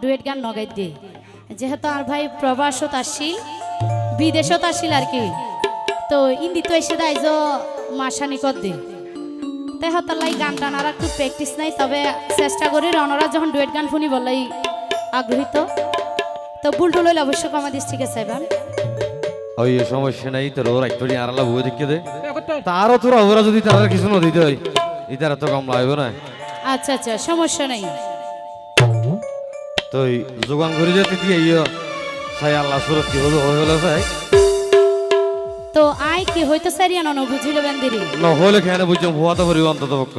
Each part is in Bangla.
ডুয়েট গান নগাই দিয়ে যেহেতু আর ভাই প্রবাসত আসিল বিদেশত আসিল আর কি তো ইন্দি তো এসে দেয় যে মাসানি কর দে। তাই হতালাই গান টান আর একটু প্র্যাকটিস নাই তবে চেষ্টা করি রনরা যখন ডুয়েট গান শুনি বলাই আগ্রহীত। তো বুলটুল হইলে অবশ্যই কমা দিস ঠিক আছে এবার। ওই সমস্যা নাই তোর ওরা একটু আর আল্লাহ বই দেখে দে। তারও তোরা ওরা যদি তারা কিছু না দিতে হয় ইতারা তো কম লাগবে না। আচ্ছা আচ্ছা সমস্যা নেই। তো যোগান করে যেতে দিয়ে ইয়ে সাই আল্লাহ সুরত কি হবে হয়ে হলো সাই তো আই কি হইতো সারিয়া নন বুঝিল বেন্দিরি নহলে খেয়ে বুঝলাম ভুয়া তো করিব অন্তত পক্ষ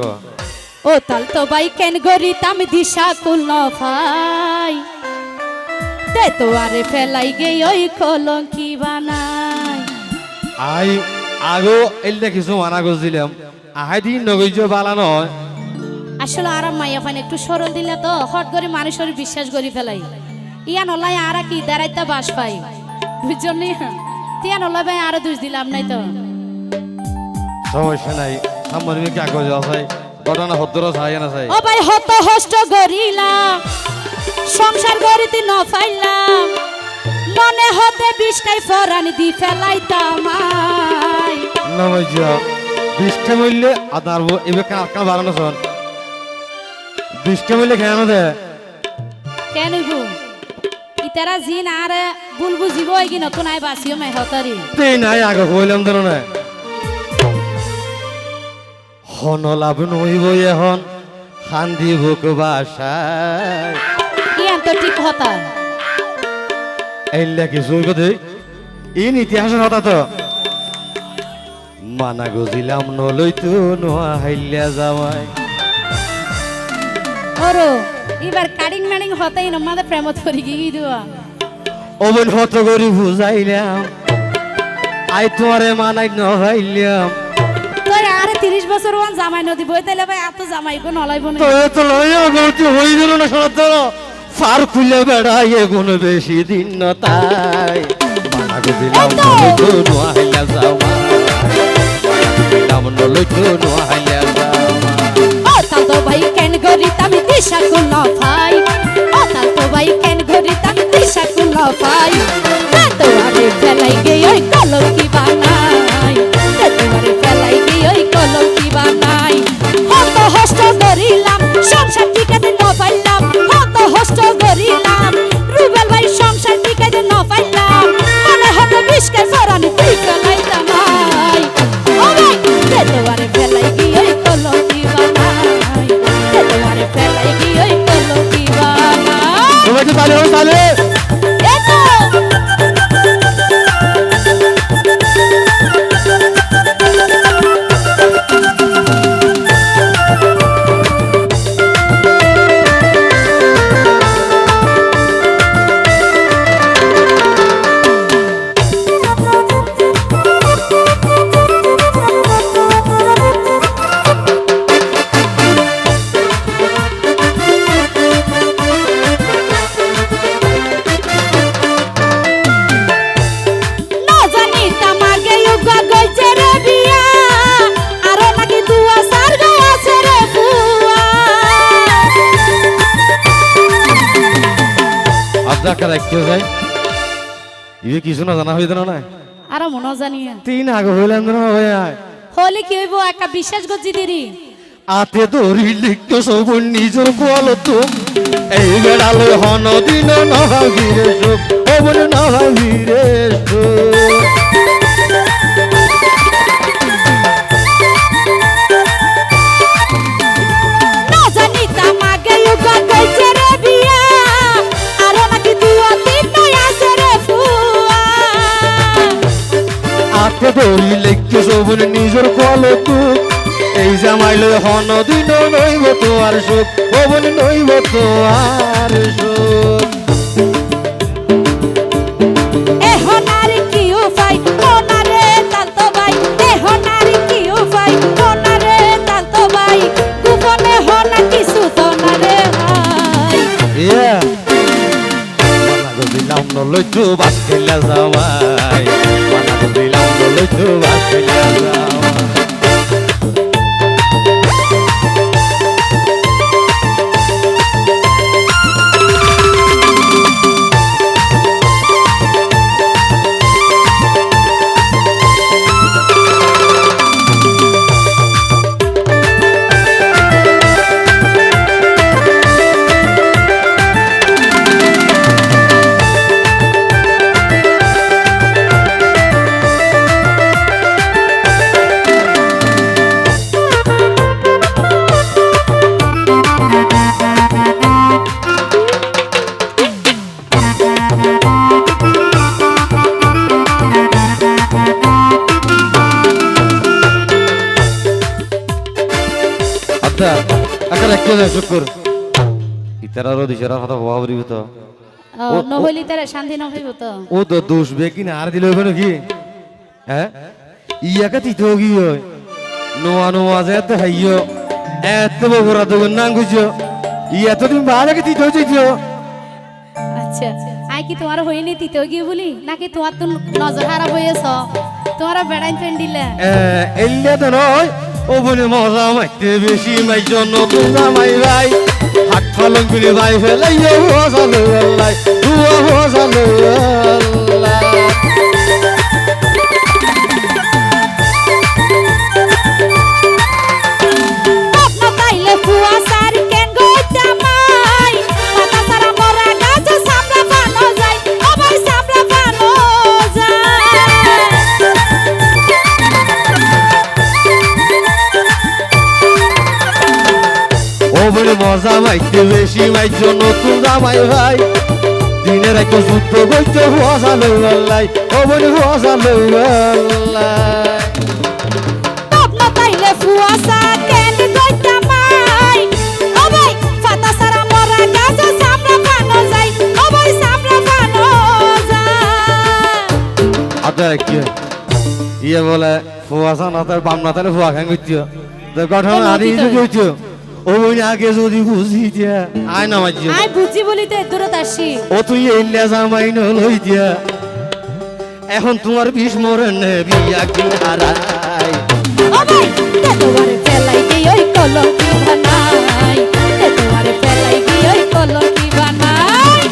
ও তাল তো বাই কেন গরিতাম দিশা কুল ন ভাই তে তো আরে ফেলাই গে ওই কলঙ্কি বানাই। আই আগো এলটা কিছু মানা করছিলাম আহাই দিন নগৈজ বালা নয় আসলে আরাম মাইয়া ফাইন একটু সরল দিলে তো হট করে মানুষের বিশ্বাস করি ফেলাই। ইয়া নলাই আর কি দাঁড়াইতে বাস পাই। বুঝলি তিয়া নলাই ভাই আরও দুষ দিলাম নাই তো। সমস্যা নাই। সামনে কি কাগজ আছে ঘটনা হদ্দর চাই না চাই ও ভাই হত হষ্ট গরিলাম সংসার গরিতে ন ফাইলাম মনে হতে বিষ্কাই ফরান দি ফেলাইতাম আই। নমজ বিষ্টা মূল্যে আদার এবার কার কার বাড়ানো বিষ্টা মূল্যে খেয়াল দে? কেন ইতারা জিন আর বুলবু জীব কি নতুন আই বাসিও মাই হতারি? নাই আগে কইলাম ধর না হন লাভ নইব এখন বুক বাসায়। তো ঠিক হতা? এইলা কথা ইন ইতিহাসের কথা তো। মানা গজিলাম নলইতো নোয়া হাইলিয়া যাওয়াই মানিং হতাই নমাদে প্রেমত করি কি কি দিবা? ওবেন হত করি বুঝাইলাম। আই তোমারে মানাই নহাইলাম। তোর আরে তিরিশ বছর ওয়ান জামাই নদী বই তাইলে ভাই এত জামাই গো নলাইব না। তো এত লইয়া গলতি হই গেল না শোনাত ফার খুলে বেড়াই এগুন বেশি দিন ন তাই। মানা গজিলাম নলইতো নোয়া হাইলিয়া যাওয়াই দিলাম নলইতো নোয়া হাইলিয়া যাওয়াই ও তাল তো ভাই কেন গরি তামি দিশা কুল ন ভাই। ও তাল তো ভাই কেন গরি তামি দিশা কুল ন ভাই। তে তো আরে ফেলাই গে ওই ওই কলঙ্কি বানাই। করিলাম সংসার আবদা কার একটু যাই ইবে কিছু না জানা হইতো না আরও মনে জানি। তিন আগে হইলাম না ভাই। হলে কি হইব একটা বিশ্বাস গজি দিরি আতে দড়ি লিখতো সব নিজের কোয়ালত এই বেড়ালো হন দিন নভাবিরে সুখ ও বলে নভাবিরে সুখ। লিখতো সব নিজের কোয়ালত এই জামাইলো হন দিন নইব তোমার সুখ। ও বলে নইব সুখ। আর কি উপায়? ওনারে তালতো ভাই? এখন আর কি এটা একটা রাখিও না শুকুর ইতারারও দিশারা কথা ভাবরি তো। ও নহলি তারে শান্তি নহইব তো। ও তো দোষ বে কি না আর দিলে হবে নাকি? হ্যাঁ? ইয়াকে তিতে কি হয়? নোয়া নোয়া যে এত হাইয় এত বগুড়া তো নাম গুছো ইয়া তো তুমি বাড়াকে তিতে চাইছো আচ্ছা আই কি তোমার হইনি তিতেও গিয়ে বলি? নাকি তোমার তো নজর হারা হয়েছ তোমার বেড়াইন ফ্রেন্ড দিলে। এলিয়া তো নয়। ও বলে মজা মাইতে বেশি মাই জন্য তোমরা মাই ভাই। হাত ফালন করে ভাই ফেলাই মজা আল্লাহ তুয়া মজা লই। ও মজা মাইতে বেশি মাই নতুন তোমরা মাই ভাই। দিনের একটা যুদ্ধ করতে মজা লই ও বলে লই জামাই সারা মরা গাছ বানো যায় আচ্ছা কি? ইয়ে বলে ফুয়াশা না তার বাম না তার ফুয়া খান করছিও তো গঠন আদি অতীত করছ ও বই আগে যদি বুঝি দিয়া আয় না মাঝিও আই বুঝি বলি তো দূরত আসি। ও তুই এলিয়া জামাই নলই দিয়া এখন তোমার বিষ মরে নে বিয়া কি হারাই ফেলাই ওই বানাই? ফেলাই ওই বানাই?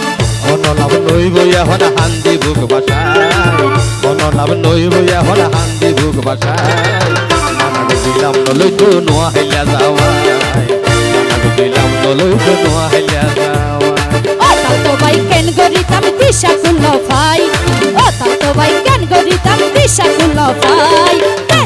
নই হান্দি বুক বাসায় অনলাভ নই বই এখন হান্দি দিলাম নলই তো নোয়া নানাকে দিলাম নলই তো নোয়া হেলিয়া যাওয়াই ও তাও তো ভাই কেন গরিতাম দিশা কুল ভাই ও বানাই